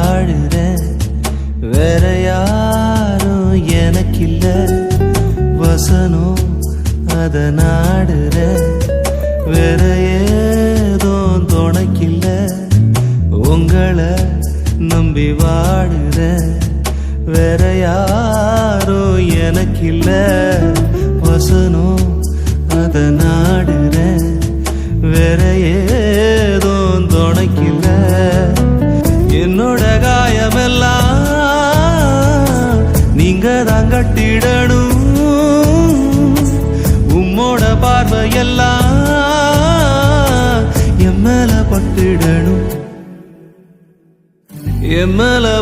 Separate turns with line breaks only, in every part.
வாழுற வேற யாரும் எனக்கில்ல. வசனம் அதை நாடுற வேற ஏதோ துணைக்கில்ல. உங்களை நம்பி வாடுற வேற யாரும் எனக்கில்லை. நீங்க தான் கட்டிடணும். உம்மோட பார்வையெல்லாம் என் பட்டுடணும். என்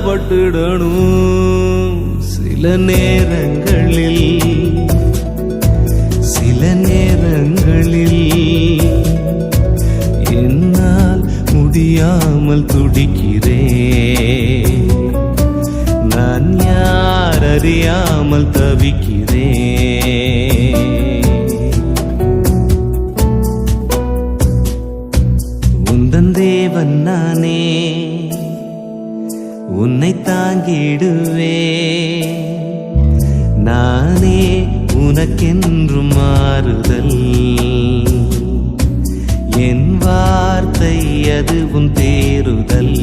பட்டுடணும். சில நேரங்களில் சில நேரங்களில் என்னால் முடியாமல் துடிக்கிறேன். அறியாமல் தவிக்கிறேன் உந்தன் தேவன் நானே உன்னை தாங்கிடுவே. நானே உனக்கென்று மாறுதல். என் வார்த்தை அதுவும் தேறுதல்.